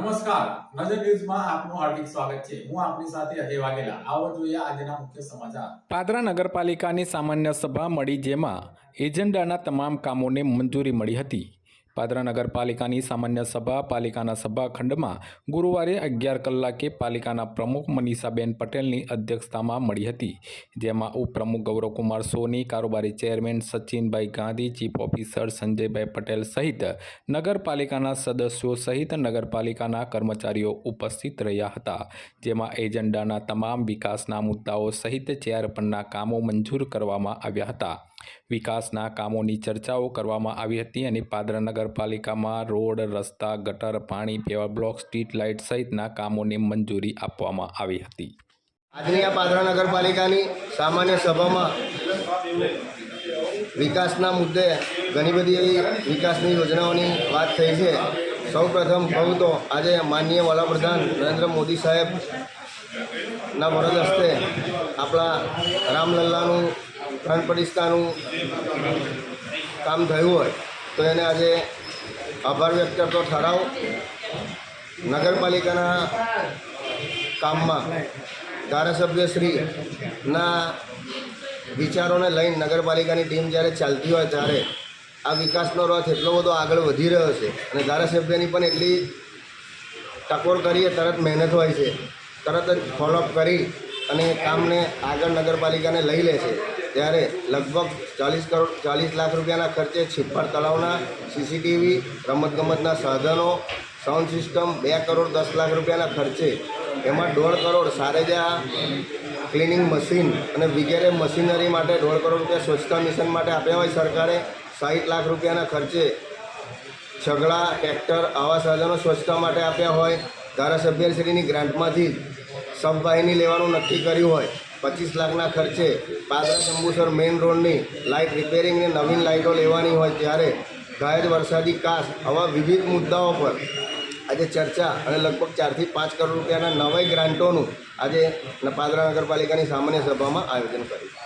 નમસ્કાર. નજર ન્યૂઝમાં આપનું હાર્દિક સ્વાગત છે. હું આપની સાથે અજય વાઘેલા. આવો જોઈએ આજના મુખ્ય સમાચાર. પાદરા નગરપાલિકાની સામાન્ય સભા મળી જેમાં એજન્ડાના તમામ કામોને મંજૂરી મળી હતી. પાદરા નગરપાલિકાની સામાન્ય સભા, પાલિકાના સભાખંડમાં ગુરુવારે અગિયાર કલાકે પાલિકાના પ્રમુખ મનીષાબેન પટેલની અધ્યક્ષતામાં મળી હતી. જેમાં ઉપપ્રમુખ ગૌરવકુમાર સોની, કારોબારી chairman Sachinbhai Gandhi, chief officer Sanjaybhai Patel સહિત નગરપાલિકાના સદસ્યો સહિત નગરપાલિકાના કર્મચારીઓ ઉપસ્થિત રહ્યા હતા. જેમાં એજન્ડાના તમામ વિકાસના મુદ્દાઓ સહિત ચેર પરના કામો મંજૂર કરવામાં આવ્યા હતા. વિકાસના કામોની ચર્ચાઓ કરવામાં આવી હતી અને પાદરા નગરપાલિકામાં રોડ, રસ્તા, ગટર, પાણી, પેવા બ્લોક, સ્ટ્રીટ લાઇટ સહિતના કામોને મંજૂરી આપવામાં આવી હતી. આજની આ પાદરા નગરપાલિકાની સામાન્ય સભામાં વિકાસના મુદ્દે ઘણી બધી એવી વિકાસની યોજનાઓની વાત થઈ છે. સૌ પ્રથમ કહું તો આજે માનનીય વડાપ્રધાન નરેન્દ્ર મોદી સાહેબ ના વરદ હસ્તે આપણા રામલલ્લાનું પ્રાણ પ્રતિષ્ઠાનું કામ થયું હોય તો એને આજે આભાર વ્યક્ત કરતો ઠરાવ નગરપાલિકાના કામમાં ધારાસભ્યશ્રીના વિચારોને લઈને નગરપાલિકાની ટીમ જ્યારે ચાલતી હોય ત્યારે આ વિકાસનો રથ એટલો બધો આગળ વધી રહ્યો છે અને ધારાસભ્યની પણ એટલી ટકોર કરીએ, તરત મહેનત હોય છે. તરત જ ફોલોઅપ કરી અને કામને આગળ નગરપાલિકાને લઈ લે છે. ત્યારે લગભગ ચાલીસ કરોડ, ચાલીસ લાખ રૂપિયાના ખર્ચે છિપ્પર તળાવના સીસીટીવી રમતગમતના સાધનો સાઉન્ડ સિસ્ટમ બે કરોડ, દસ લાખ રૂપિયાના ખર્ચે. એમાં દોઢ કરોડ સારેજા ક્લિનિંગ મશીન અને વગેરે મશીનરી માટે દોઢ કરોડ રૂપિયા સ્વચ્છતા મિશન માટે આપ્યા હોય સરકારે. સાઠ લાખ રૂપિયાના ખર્ચે છગડા, ટ્રેક્ટર આવા સાધનો સ્વચ્છતા માટે આપ્યા હોય. ધારાસભ્યશ્રીની ગ્રાન્ટમાંથી સબવાહિની લેવાનું નક્કી કર્યું હોય. પચીસ લાખના ખર્ચે પાદરા જંબુસર મેઇન રોડની લાઇટ રિપેરિંગને નવીન લાઇટો લેવાની હોય ત્યારે ઘાયલ વરસાદી કાસ આવા વિવિધ મુદ્દાઓ પર આજે ચર્ચા અને લગભગ ચારથી પાંચ કરોડ રૂપિયાના નવાઈ ગ્રાન્ટોનું આજે પાદરા નગરપાલિકાની સામાન્ય સભામાં આયોજન કર્યું.